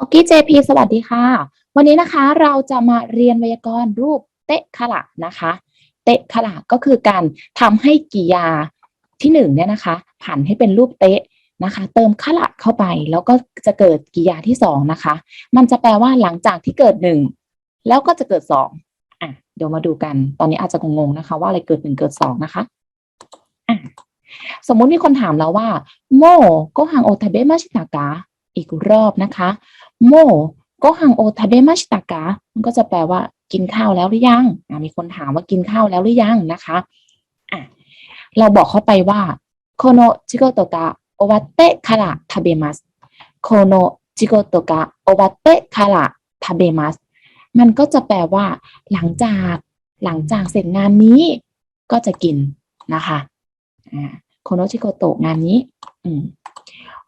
ฟอกกี้เจพีสวัสดีค่ะ วันนี้นะคะเราจะมาเรียนไวยากรณ์รูปเตะขละนะคะ เตะขละก็คือการทำให้กิยาที่หนึ่งเนี่ยนะคะ ผันให้เป็นรูปเตะนะคะ เติมขละเข้าไปแล้วก็จะเกิดกิยาที่สองนะคะ มันจะแปลว่าหลังจากที่เกิดหนึ่งแล้วก็จะเกิดสองอะเดี๋ยวมาดูกัน ตอนนี้อาจจะงงๆนะคะ ว่าอะไรเกิดหนึ่งเกิดสองนะคะอะสมมุติมีคนถามเราว่าโมโกฮังโอทาเบะมาชิตากะ อีกรอบนะคะโมโกฮังโอทาเบมาชิตากะมันก็จะแปลว่ากินข้าวแล้วหรือยังมีคนถามว่ากินข้าวแล้วหรือยังนะคะอะเราบอกเขาไปว่าโคโนจิโกโตกะโอวาเตะคาระทาเบมัสโคโนจิโกโตกะโอวาเตะคาระทาเบมัสมันก็จะแปลว่า หลังจากหลังจากเสร็จงานนี้ก็จะกินนะคะโคโนจิโกโตงานนี้อื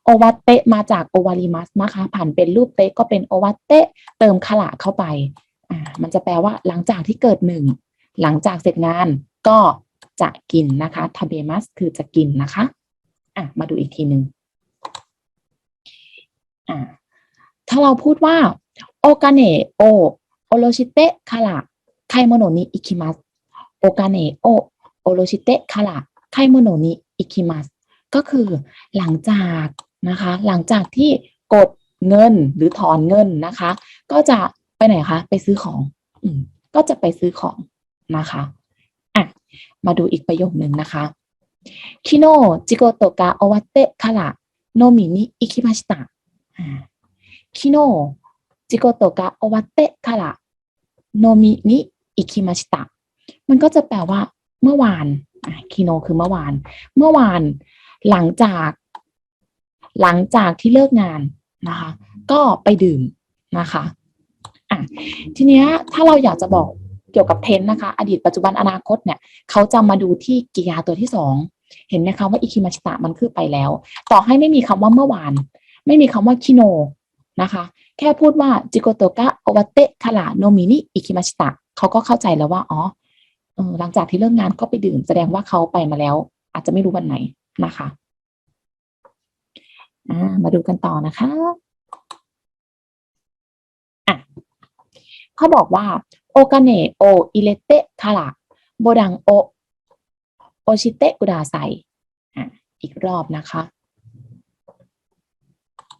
โอวัตเตะมาจากโอวาริมัสนะคะผ่านเป็นรูปเตะก็เป็นโอวัตเตะเติมขละเข้าไปอ่ามันจะแปลว่าหลังจากที่เกิดหนึ่งหลังจากเสร็จงานก็จะกินนะคะทาเบมัสคือจะกินนะคะอะมาดูอีกทีหนึ่งอ่าถ้าเราพูดว่าโอกาเนโอโอโรชิเตะคาระไคโมโนนิอิคิมัสโอกาเนโอโอโรชิเตะคาระไคโมโนนิอิคิมัสก็คือหลังจาก นะคะ หลังจากที่กดเงินหรือถอนเงินนะคะ ก็จะไปไหนคะ ไปซื้อของอก็จะไปซื้อของนะคะอะมาดูอีกประโยคหนึ่งนะคะคิโนจิโกโตกะโอวาเตะคาระโนมินิอิคิมาชิตะคิโนจิโกโตกะโอวาเตะคาระโนมินิอิคิมาชิตะมันก็จะแปลว่า เมื่อวานคิโนคือเมื่อวาน เมื่อวานหลังจาก หลังจากที่เลิกงานนะคะ ก็ไปดื่มนะคะอะทีเนี้ยถ้าเราอยากจะบอกเกี่ยวกับเทนนะคะ อดีตปัจจุบันอนาคตเนี่ยเขาจะมาดูที่กิยาตัวที่สองเห็นไหมคะว่าอิคิมาชิตะมันคือไปแล้ว ต่อให้ไม่มีคำว่าเมื่อวาน ไม่มีคำว่าคิโนนะคะ แค่พูดว่าจิโกโตกะโอวาเตะคาระโนมินิอิคิมาชิตะเขาก็เข้าใจแล้วว่าอ๋อหลังจากที่เลิกงานก็ไปดื่ม แสดงว่าเขาไปมาแล้ว อาจจะไม่รู้วันไหนนะคะ มาดูกันต่อนะคะอะเขาบอกว่าโอกาเนโออิเลเตะคาระโบดังโอโอชิเตะกุดาไซอะอีกรอบนะคะ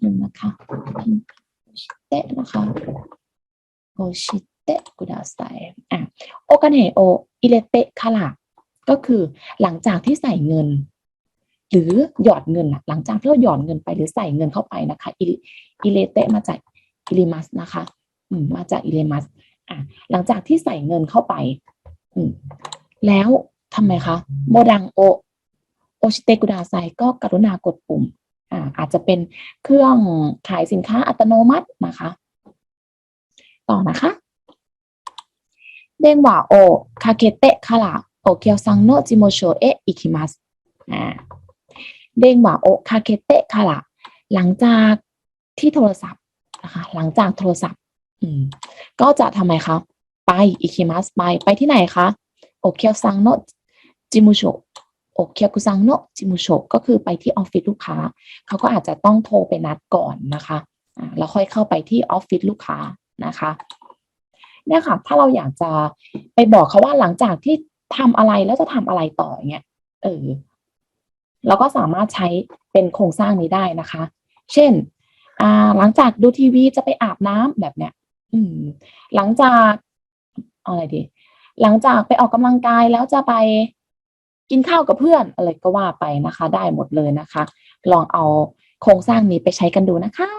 หนึ่งนะคะโอชิเตะนะคะโอชิเตะกุดาไซอะโอกาเนโออิเลเตะคาระก็คือหลังจากที่ใส่เงิน หรือหยอดเงินหลังจากที่เราหยอดเงินไปหรือใส่เงินเข้าไปนะคะอิเลเตมาจากอิเลมัสนะคะอืมาจากอิเลมัสอะหลังจากที่ใส่เงินเข้าไปอืมแล้วทำไมคะโมดังโอโอชิเตกุดาไซก็กรุณากดปุ่มอ่าอาจจะเป็นเครื่องขายสินค้าอัตโนมัตินะคะ ต่อนะคะเดงว่าโอคาเคเตะคาระโอเคียวซังโนจิโมโชเอะอิคิมัสอ่า เด้งว่าโอคาเคเตะค่ะละหลังจากที่โทรศัพท์นะคะหลังจากโทรศัพท์ก็จะทำไมคะไปอิคิมัสไปไปที่ไหนคะโอเคียวซังโนจิมุโชโอเคียวกุซังโนจิมุโชก็คือไปที่ออฟฟิศลูกค้า เขาก็อาจจะต้องโทรไปนัดก่อนนะคะแล้วค่อยเข้าไปที่ออฟฟิศลูกค้านะคะเนี่ยค่ะ ถ้าเราอยากจะไปบอกเขาว่าหลังจากที่ทำอะไรแล้วจะทำอะไรต่อเงี้ยเออ เราก็สามารถใช้เป็นโครงสร้างนี้ได้นะคะ เช่นหลังจากดูทีวีจะไปอาบน้ำแบบเนี้ยอืมหลังจากอาอะไรดี หลังจากไปออกกำลังกายแล้วจะไปกินข้าวกับเพื่อนอะไรก็ว่าไปนะคะ ได้หมดเลยนะคะ ลองเอาโครงสร้างนี้ไปใช้กันดูนะคะ